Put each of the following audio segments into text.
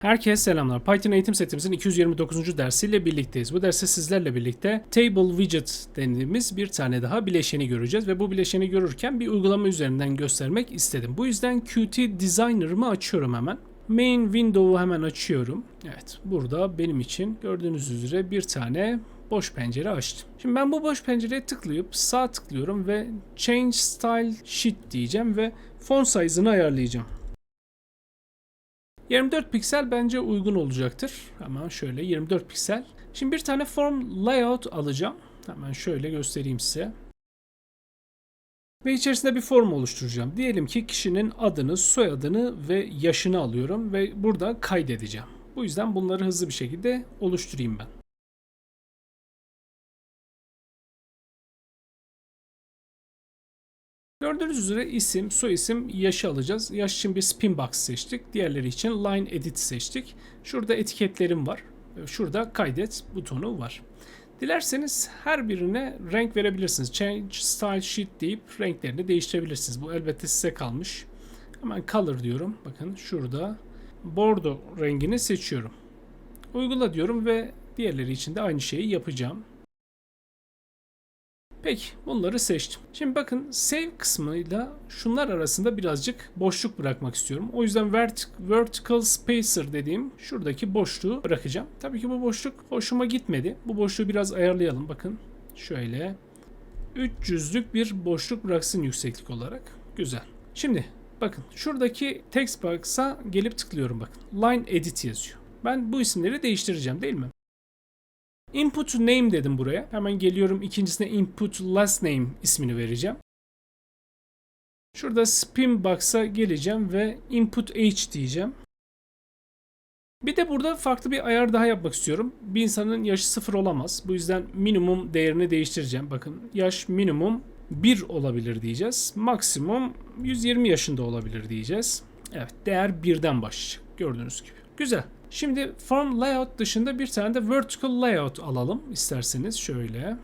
Herkese selamlar. Python eğitim setimizin 229. dersiyle birlikteyiz. Bu derste sizlerle birlikte Table Widget dediğimiz bir tane daha bileşeni göreceğiz ve bu bileşeni görürken bir uygulama üzerinden göstermek istedim. Bu yüzden Qt Designer'ımı açıyorum hemen. Main window'u hemen açıyorum. Evet, burada benim için gördüğünüz üzere bir tane boş pencere açtım. Şimdi ben bu boş pencereye tıklayıp sağ tıklıyorum ve Change Style Sheet diyeceğim ve font size'ını ayarlayacağım. 24 piksel bence uygun olacaktır. Hemen şöyle 24 piksel. Şimdi bir tane form layout alacağım. Hemen şöyle göstereyim size. Ve içerisinde bir form oluşturacağım. Diyelim ki kişinin adını, soyadını ve yaşını alıyorum ve burada kaydedeceğim. Bu yüzden bunları hızlı bir şekilde oluşturayım ben. Gördüğünüz üzere isim, soyisim, yaşı alacağız. Yaş için bir spin box seçtik. Diğerleri için line edit seçtik. Şurada etiketlerim var. Şurada kaydet butonu var. Dilerseniz her birine renk verebilirsiniz. Change Style Sheet deyip renklerini değiştirebilirsiniz. Bu elbette size kalmış. Hemen Color diyorum. Bakın şurada bordo rengini seçiyorum. Uygula diyorum ve diğerleri için de aynı şeyi yapacağım. Peki bunları seçtim. Şimdi bakın save kısmıyla şunlar arasında birazcık boşluk bırakmak istiyorum. O yüzden vert vertical spacer dediğim şuradaki boşluğu bırakacağım. Tabii ki bu boşluk hoşuma gitmedi. Bu boşluğu biraz ayarlayalım. Bakın şöyle 300'lük bir boşluk bıraksın yükseklik olarak. Güzel. Şimdi bakın şuradaki text box'a gelip tıklıyorum bakın. Line edit yazıyor. Ben bu isimleri değiştireceğim değil mi? Input name dedim buraya. Hemen geliyorum ikincisine input last name ismini vereceğim. Şurada spin box'a geleceğim ve input age diyeceğim. Bir de burada farklı bir ayar daha yapmak istiyorum. Bir insanın yaşı sıfır olamaz. Bu yüzden minimum değerini değiştireceğim. Bakın yaş minimum 1 olabilir diyeceğiz. Maksimum 120 yaşında olabilir diyeceğiz. Evet değer 1'den başlayacak. Gördüğünüz gibi. Güzel. Şimdi form layout dışında bir tane de vertical layout alalım isterseniz şöyle.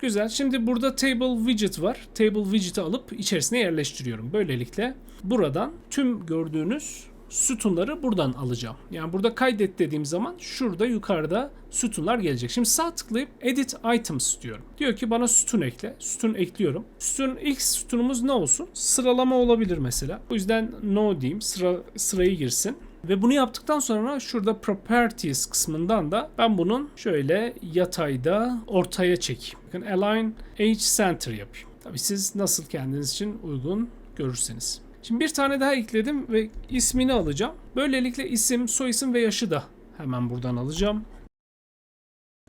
Güzel. Şimdi burada table widget var. Table widget'ı alıp içerisine yerleştiriyorum. Böylelikle buradan tüm gördüğünüz sütunları buradan alacağım. Yani burada kaydet dediğim zaman şurada yukarıda sütunlar gelecek. Şimdi sağ tıklayıp edit items diyorum. Diyor ki bana sütun ekle. Sütun ekliyorum. Sütun ilk sütunumuz ne olsun? Sıralama olabilir mesela. Bu yüzden no diyeyim. Sıra, sırayı girsin. Ve bunu yaptıktan sonra şurada properties kısmından da ben bunun şöyle yatayda ortaya çekeyim. Bakın align edge center yapayım. Tabii siz nasıl kendiniz için uygun görürseniz. Şimdi bir tane daha ekledim ve ismini alacağım. Böylelikle isim, soyisim ve yaşı da hemen buradan alacağım.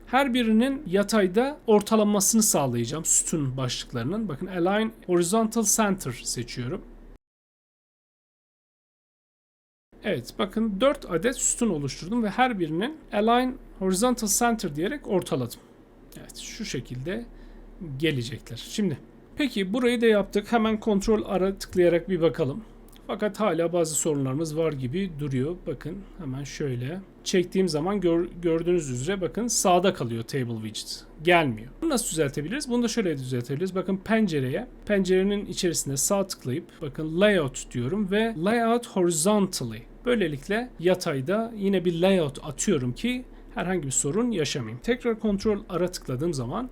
Her birinin yatayda ortalamasını sağlayacağım sütun başlıklarının. Bakın align horizontal center seçiyorum. Evet bakın 4 adet sütun oluşturdum ve her birinin align horizontal center diyerek ortaladım. Evet şu şekilde gelecekler. Şimdi peki burayı da yaptık. Hemen kontrol ara tıklayarak bir bakalım. Fakat hala bazı sorunlarımız var gibi duruyor. Bakın hemen şöyle çektiğim zaman gör, gördüğünüz üzere bakın sağda kalıyor table widget. Gelmiyor. Bunu nasıl düzeltebiliriz? Bunu da şöyle düzeltebiliriz. Bakın pencereye, pencerenin içerisinde sağ tıklayıp bakın layout diyorum ve layout horizontally. Böylelikle yatayda yine bir layout atıyorum ki herhangi bir sorun yaşamayayım. Tekrar kontrol ara tıkladığım zaman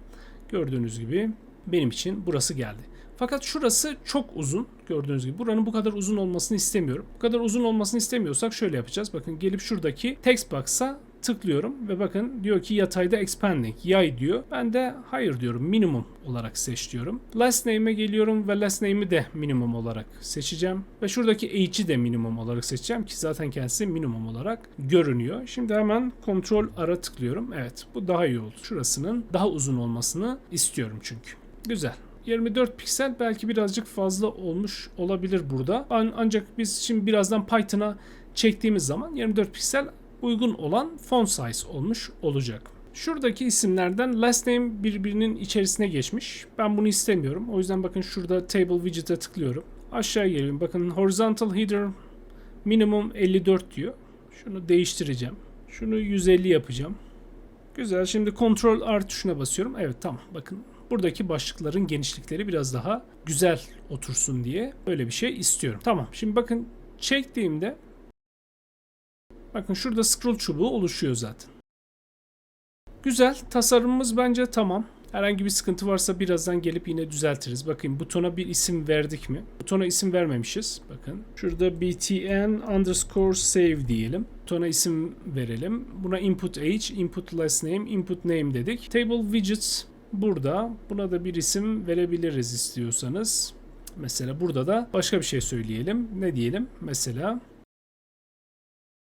gördüğünüz gibi benim için burası geldi. Fakat şurası çok uzun. Gördüğünüz gibi buranın bu kadar uzun olmasını istemiyorum. Bu kadar uzun olmasını istemiyorsak şöyle yapacağız. Bakın gelip şuradaki text box'a tıklıyorum ve bakın diyor ki yatayda expanding yay diyor. Ben de hayır diyorum minimum olarak seç diyorum. Last name'e geliyorum ve last name'i de minimum olarak seçeceğim. Ve şuradaki age'i de minimum olarak seçeceğim ki zaten kendisi minimum olarak görünüyor. Şimdi hemen kontrol ara tıklıyorum. Evet bu daha iyi oldu. Şurasının daha uzun olmasını istiyorum çünkü. Güzel. 24 piksel belki birazcık fazla olmuş olabilir burada. Ancak biz şimdi birazdan Python'a çektiğimiz zaman 24 piksel uygun olan font size olmuş olacak. Şuradaki isimlerden last name birbirinin içerisine geçmiş. Ben bunu istemiyorum. O yüzden bakın şurada table widget'e tıklıyorum. Aşağı geliyorum. Bakın horizontal header minimum 54 diyor. Şunu değiştireceğim. Şunu 150 yapacağım. Güzel. Şimdi Ctrl R tuşuna basıyorum. Evet tamam. Bakın buradaki başlıkların genişlikleri biraz daha güzel otursun diye böyle bir şey istiyorum. Tamam. Şimdi bakın çektiğimde Bakın şurada scroll çubuğu oluşuyor zaten. Güzel. Tasarımımız bence tamam. Herhangi bir sıkıntı varsa birazdan gelip yine düzeltiriz. Bakın butona bir isim verdik mi? Butona isim vermemişiz. Bakın şurada btn underscore save diyelim. Butona isim verelim. Buna input age, input last name, input name dedik. Table widgets burada. Buna da bir isim verebiliriz istiyorsanız. Mesela burada da başka bir şey söyleyelim. Ne diyelim? Mesela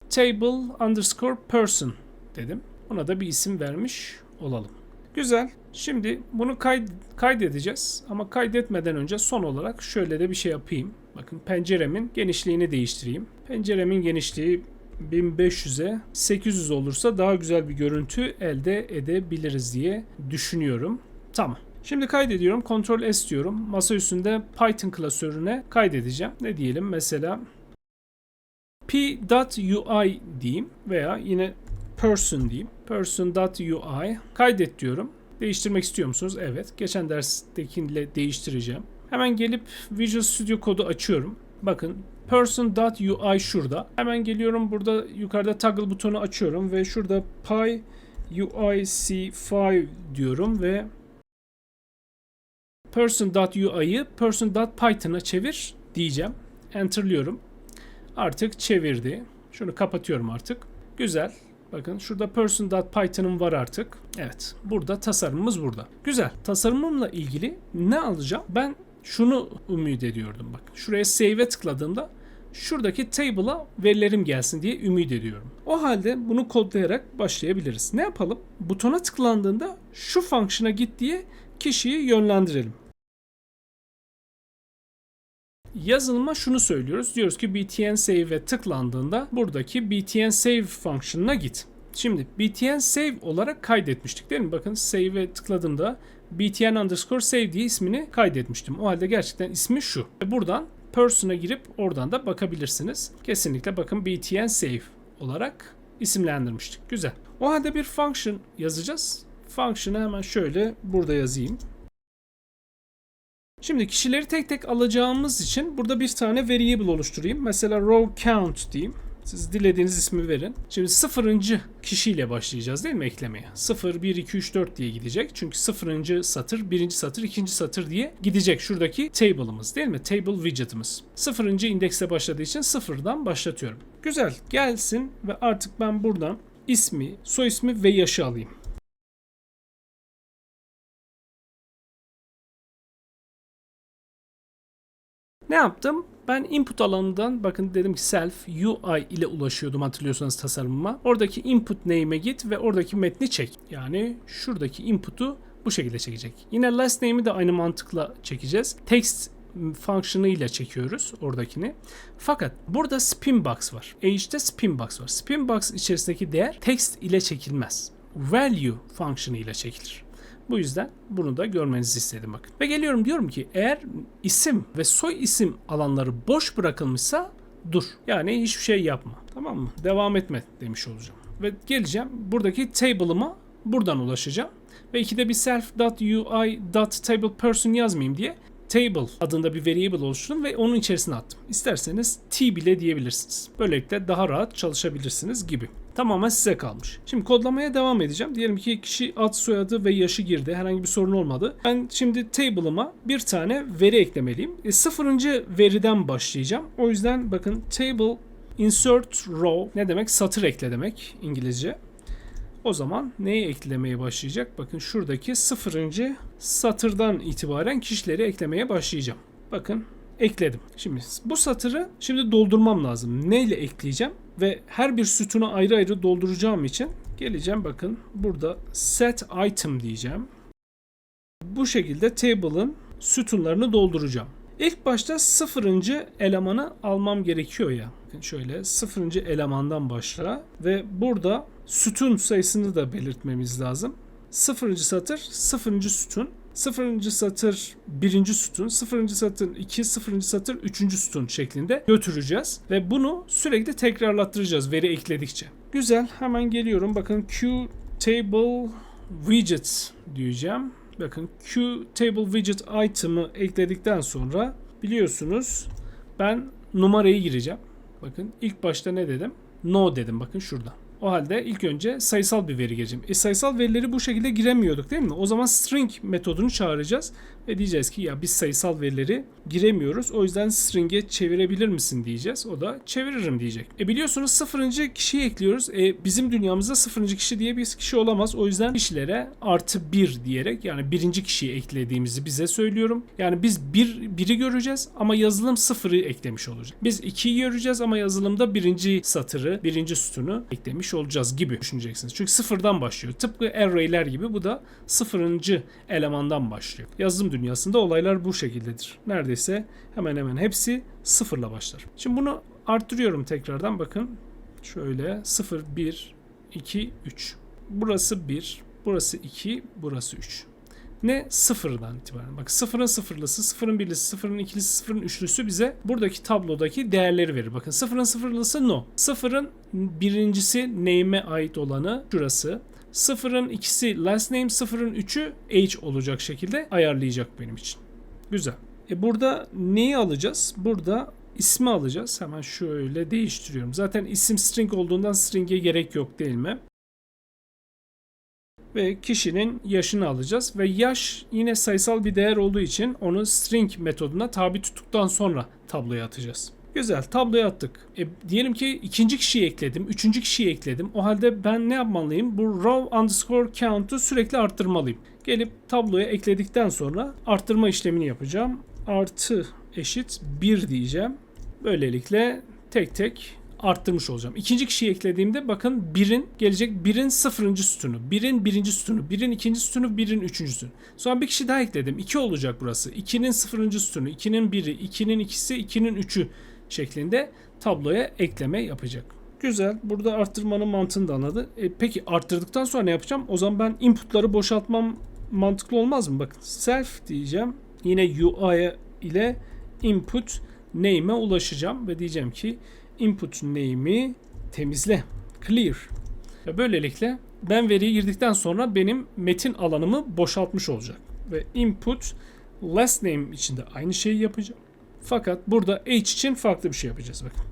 table underscore person dedim. Buna da bir isim vermiş olalım. Güzel. Şimdi bunu kayd kaydedeceğiz. Ama kaydetmeden önce son olarak şöyle de bir şey yapayım. Bakın penceremin genişliğini değiştireyim. Penceremin genişliği 1500'e 800 olursa daha güzel bir görüntü elde edebiliriz diye düşünüyorum. Tamam. Şimdi kaydediyorum. Ctrl S diyorum. Masa üstünde Python klasörüne kaydedeceğim. Ne diyelim? Mesela p.ui diyeyim veya yine person diyeyim. person.ui kaydet diyorum. Değiştirmek istiyor musunuz? Evet. Geçen derstekiyle değiştireceğim. Hemen gelip Visual Studio kodu açıyorum. Bakın person.ui şurada. Hemen geliyorum burada yukarıda toggle butonu açıyorum ve şurada py UIC5 diyorum ve person.ui'yi person.python'a çevir diyeceğim. Enter'lıyorum. Artık çevirdi. Şunu kapatıyorum artık. Güzel. Bakın şurada person.python'ım var artık. Evet. Burada tasarımımız burada. Güzel. Tasarımımla ilgili ne alacağım? Ben şunu ümit ediyordum. Bak. Şuraya save'e tıkladığımda şuradaki table'a verilerim gelsin diye ümit ediyorum. O halde bunu kodlayarak başlayabiliriz. Ne yapalım? Butona tıklandığında şu fonksiyona git diye kişiyi yönlendirelim. Yazılıma şunu söylüyoruz. Diyoruz ki btn save'e tıklandığında buradaki btn save fonksiyonuna git. Şimdi btn save olarak kaydetmiştik değil mi? Bakın save'e tıkladığımda btn underscore save diye ismini kaydetmiştim. O halde gerçekten ismi şu. Buradan person'a girip oradan da bakabilirsiniz. Kesinlikle bakın btn save olarak isimlendirmiştik. Güzel. O halde bir function yazacağız. Function'ı hemen şöyle burada yazayım. Şimdi kişileri tek tek alacağımız için burada bir tane variable oluşturayım. Mesela row count diyeyim. Siz dilediğiniz ismi verin. Şimdi sıfırıncı kişiyle başlayacağız değil mi eklemeye? 0, 1, 2, 3, 4 diye gidecek. Çünkü sıfırıncı satır, birinci satır, ikinci satır diye gidecek. Şuradaki table'ımız değil mi? Table widget'ımız. Sıfırıncı indekse başladığı için sıfırdan başlatıyorum. Güzel. Gelsin ve artık ben buradan ismi, soy ismi ve yaşı alayım. Ne yaptım? Ben input alanından bakın dedim ki self UI ile ulaşıyordum hatırlıyorsanız tasarımıma. Oradaki input name'e git ve oradaki metni çek. Yani şuradaki input'u bu şekilde çekecek. Yine last name'i de aynı mantıkla çekeceğiz. Text fonksiyonu ile çekiyoruz oradakini. Fakat burada spin box var. Age'de spin box var. Spin box içerisindeki değer text ile çekilmez. Value fonksiyonu ile çekilir. Bu yüzden bunu da görmenizi istedim bakın. Ve geliyorum diyorum ki eğer isim ve soy isim alanları boş bırakılmışsa dur. Yani hiçbir şey yapma. Tamam mı? Devam etme demiş olacağım. Ve geleceğim buradaki table'ıma buradan ulaşacağım. Ve ikide bir self.ui.tablePerson yazmayayım diye table adında bir variable oluşturdum ve onun içerisine attım. İsterseniz t bile diyebilirsiniz. Böylelikle daha rahat çalışabilirsiniz gibi. Tamamen size kalmış. Şimdi kodlamaya devam edeceğim. Diyelim ki kişi ad soyadı ve yaşı girdi. Herhangi bir sorun olmadı. Ben şimdi table'ıma bir tane veri eklemeliyim. E, sıfırıncı veriden başlayacağım. O yüzden bakın table insert row ne demek? Satır ekle demek İngilizce. O zaman neyi eklemeye başlayacak? Bakın şuradaki sıfırıncı satırdan itibaren kişileri eklemeye başlayacağım. Bakın ekledim. Şimdi bu satırı şimdi doldurmam lazım. Neyle ekleyeceğim? Ve her bir sütunu ayrı ayrı dolduracağım için geleceğim bakın burada set item diyeceğim. Bu şekilde table'ın sütunlarını dolduracağım. İlk başta sıfırıncı elemanı almam gerekiyor ya. Şöyle sıfırıncı elemandan başla ve burada sütun sayısını da belirtmemiz lazım. Sıfırıncı satır sıfırıncı sütun. Sıfırıncı satır birinci sütun, sıfırıncı satır iki, sıfırıncı satır üçüncü sütun şeklinde götüreceğiz. Ve bunu sürekli tekrarlattıracağız veri ekledikçe. Güzel hemen geliyorum. Bakın Q table widget diyeceğim. Bakın Q table widget item'ı ekledikten sonra biliyorsunuz ben numarayı gireceğim. Bakın ilk başta ne dedim? no dedim bakın şurada. O halde ilk önce sayısal bir veri gireceğim. E sayısal verileri bu şekilde giremiyorduk değil mi? O zaman string metodunu çağıracağız ve diyeceğiz ki ya biz sayısal verileri giremiyoruz. O yüzden string'e çevirebilir misin diyeceğiz. O da çeviririm diyecek. E biliyorsunuz sıfırıncı kişiyi ekliyoruz. E bizim dünyamızda sıfırıncı kişi diye bir kişi olamaz. O yüzden kişilere artı bir diyerek yani birinci kişiyi eklediğimizi bize söylüyorum. Yani biz bir, biri göreceğiz ama yazılım sıfırı eklemiş olacak. Biz ikiyi göreceğiz ama yazılımda birinci satırı, birinci sütunu eklemiş olacağız gibi düşüneceksiniz. Çünkü sıfırdan başlıyor. Tıpkı array'ler gibi bu da sıfırıncı elemandan başlıyor. Yazılım dünyasında olaylar bu şekildedir. Neredeyse hemen hemen hepsi sıfırla başlar. Şimdi bunu arttırıyorum tekrardan bakın. Şöyle 0, 1, 2, 3. Burası 1, burası 2, burası 3. Ne sıfırdan itibaren. Bak sıfırın sıfırlısı, sıfırın birlisi, sıfırın ikilisi, sıfırın üçlüsü bize buradaki tablodaki değerleri verir. Bakın sıfırın sıfırlısı no. Sıfırın birincisi name'e ait olanı şurası. Sıfırın ikisi last name, sıfırın üçü age olacak şekilde ayarlayacak benim için. Güzel. E burada neyi alacağız? Burada ismi alacağız. Hemen şöyle değiştiriyorum. Zaten isim string olduğundan string'e gerek yok değil mi? Ve kişinin yaşını alacağız. Ve yaş yine sayısal bir değer olduğu için onu string metoduna tabi tuttuktan sonra tabloya atacağız. Güzel tabloya attık. E, diyelim ki ikinci kişiyi ekledim, üçüncü kişiyi ekledim. O halde ben ne yapmalıyım? Bu row underscore count'u sürekli arttırmalıyım. Gelip tabloya ekledikten sonra arttırma işlemini yapacağım. Artı eşit 1 diyeceğim. Böylelikle tek tek arttırmış olacağım. İkinci kişiyi eklediğimde bakın 1'in gelecek 1'in sıfırıncı sütunu, 1'in birinci sütunu, 1'in ikinci sütunu, 1'in üçüncü sütunu. Sonra bir kişi daha ekledim. 2 olacak burası. 2'nin sıfırıncı sütunu, 2'nin biri, 2'nin ikisi, 2'nin üçü şeklinde tabloya ekleme yapacak. Güzel. Burada arttırmanın mantığını da anladı. E, peki arttırdıktan sonra ne yapacağım? O zaman ben inputları boşaltmam mantıklı olmaz mı? Bakın self diyeceğim. Yine UI ile input name'e ulaşacağım ve diyeceğim ki input name'i temizle. Clear. Ve böylelikle ben veriyi girdikten sonra benim metin alanımı boşaltmış olacak. Ve input last name için de aynı şeyi yapacağım. Fakat burada h için farklı bir şey yapacağız bakın.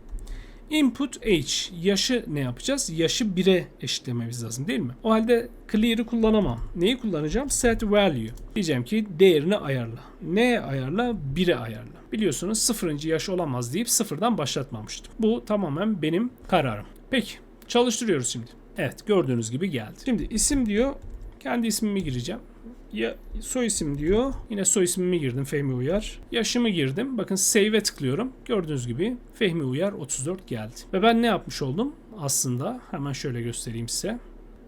Input h yaşı ne yapacağız? Yaşı 1'e eşitlememiz lazım değil mi? O halde clear'ı kullanamam. Neyi kullanacağım? Set value. Diyeceğim ki değerini ayarla. Neye ayarla? 1'e ayarla. Biliyorsunuz 0. yaş olamaz deyip sıfırdan başlatmamıştım. Bu tamamen benim kararım. Peki çalıştırıyoruz şimdi. Evet gördüğünüz gibi geldi. Şimdi isim diyor. Kendi ismimi gireceğim. Ya soy isim diyor. Yine soy ismimi girdim Fehmi Uyar. Yaşımı girdim. Bakın save'e tıklıyorum. Gördüğünüz gibi Fehmi Uyar 34 geldi. Ve ben ne yapmış oldum? Aslında hemen şöyle göstereyim size.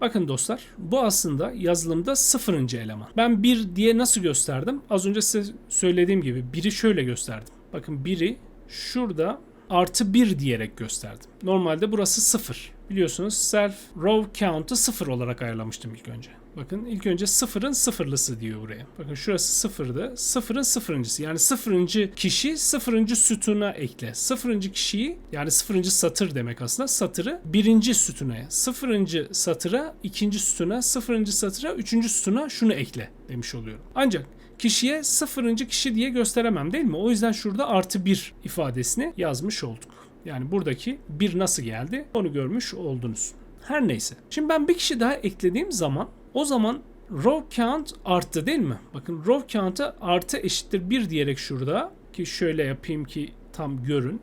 Bakın dostlar bu aslında yazılımda sıfırıncı eleman. Ben bir diye nasıl gösterdim? Az önce size söylediğim gibi biri şöyle gösterdim. Bakın biri şurada artı 1 diyerek gösterdim. Normalde burası 0. Biliyorsunuz self row count'ı 0 olarak ayarlamıştım ilk önce. Bakın ilk önce sıfırın sıfırlısı diyor buraya. Bakın şurası sıfırdı. Sıfırın sıfırıncısı. Yani sıfırıncı kişi sıfırıncı sütuna ekle. Sıfırıncı kişiyi yani sıfırıncı satır demek aslında. Satırı birinci sütuna. Sıfırıncı satıra ikinci sütuna. Sıfırıncı satıra üçüncü sütuna şunu ekle demiş oluyorum. Ancak kişiye sıfırıncı kişi diye gösteremem değil mi? O yüzden şurada artı bir ifadesini yazmış olduk. Yani buradaki bir nasıl geldi onu görmüş oldunuz. Her neyse. Şimdi ben bir kişi daha eklediğim zaman o zaman row count arttı değil mi? Bakın row count'a artı eşittir 1 diyerek şurada ki şöyle yapayım ki tam görün.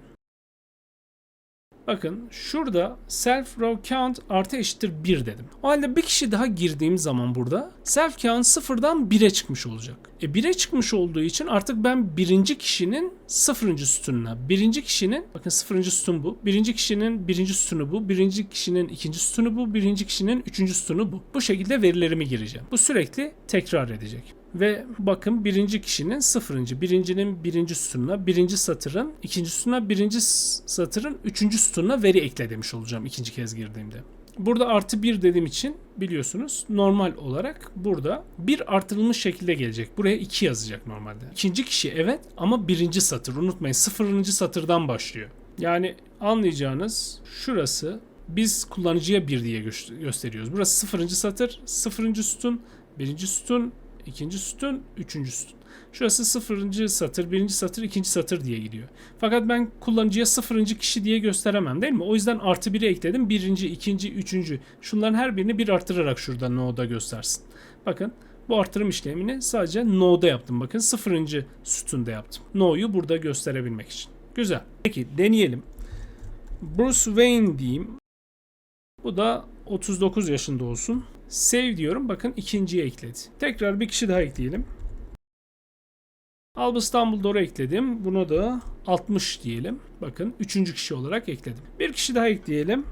Bakın şurada self row count artı eşittir 1 dedim. O halde bir kişi daha girdiğim zaman burada self count sıfırdan 1'e çıkmış olacak. E 1'e çıkmış olduğu için artık ben birinci kişinin sıfırıncı sütununa, birinci kişinin bakın sıfırıncı sütun bu, birinci kişinin birinci sütunu bu, birinci kişinin ikinci sütunu bu, birinci kişinin üçüncü sütunu bu. Bu şekilde verilerimi gireceğim. Bu sürekli tekrar edecek. Ve bakın birinci kişinin sıfırıncı, birincinin birinci sütununa, birinci satırın ikinci sütununa, birinci satırın üçüncü sütununa veri ekle demiş olacağım ikinci kez girdiğimde. Burada artı bir dediğim için biliyorsunuz normal olarak burada bir artırılmış şekilde gelecek. Buraya 2 yazacak normalde. İkinci kişi evet ama birinci satır unutmayın sıfırıncı satırdan başlıyor. Yani anlayacağınız şurası biz kullanıcıya 1 diye gö- gösteriyoruz. Burası sıfırıncı satır, sıfırıncı sütun, birinci sütun, ikinci sütun, üçüncü sütun. Şurası sıfırıncı satır, birinci satır, ikinci satır diye gidiyor. Fakat ben kullanıcıya sıfırıncı kişi diye gösteremem değil mi? O yüzden artı biri ekledim. Birinci, ikinci, üçüncü. Şunların her birini bir arttırarak şurada no'da göstersin. Bakın bu artırım işlemini sadece no'da yaptım. Bakın sıfırıncı sütunda yaptım. No'yu burada gösterebilmek için. Güzel. Peki deneyelim. Bruce Wayne diyeyim. Bu da 39 yaşında olsun. Save diyorum. Bakın ikinciye ekledi. Tekrar bir kişi daha ekleyelim. Albus Dumbledore'u ekledim. Bunu da 60 diyelim. Bakın üçüncü kişi olarak ekledim. Bir kişi daha ekleyelim.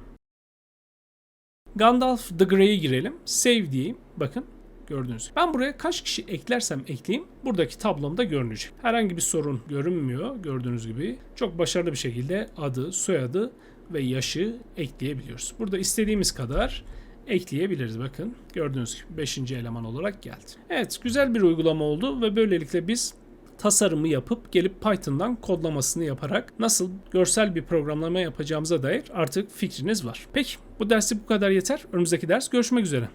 Gandalf the Grey'e girelim. Save diyeyim. Bakın gördüğünüz gibi. Ben buraya kaç kişi eklersem ekleyeyim buradaki tablomda görünecek. Herhangi bir sorun görünmüyor gördüğünüz gibi. Çok başarılı bir şekilde adı, soyadı ve yaşı ekleyebiliyoruz. Burada istediğimiz kadar ekleyebiliriz. Bakın gördüğünüz gibi 5. eleman olarak geldi. Evet güzel bir uygulama oldu ve böylelikle biz tasarımı yapıp gelip Python'dan kodlamasını yaparak nasıl görsel bir programlama yapacağımıza dair artık fikriniz var. Peki bu dersi bu kadar yeter. Önümüzdeki ders görüşmek üzere.